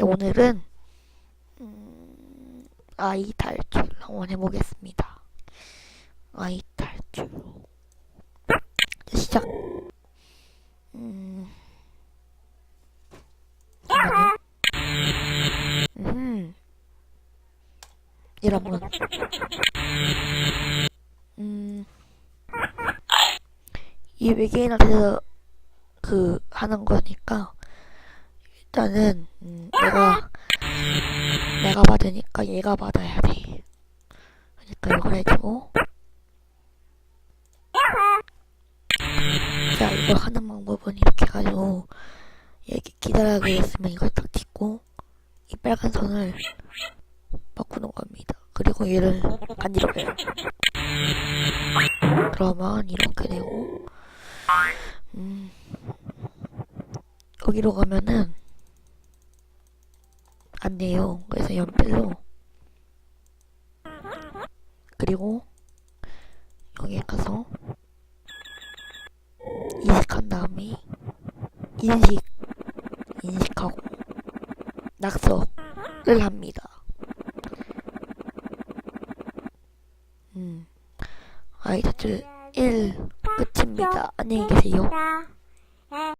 네, 오늘은 음, 아이 탈출 한번 해보겠습니다. 아이 탈출 시작. 음. 음, 분. 음, 이 외계인한테서 그 하는 거니까 일단은 음, 내가 내가 받으니까 얘가 받아야 돼. 그러니까 이걸 해주고 자 이걸 하는 방법은 이렇게 해가지고 얘기 기다려야 있으면 이걸 딱 딛고 이 빨간 선을 바꾸는 겁니다. 그리고 얘를 간지럽혀요. 그러면 이렇게 되고 음 여기로 가면은 안 돼요. 그래서 연필로 그리고 여기 가서 인식한 다음에 인식 인식하고 낙서를 합니다. 음 아이다들 1 끝입니다. 안녕히 계세요. 야.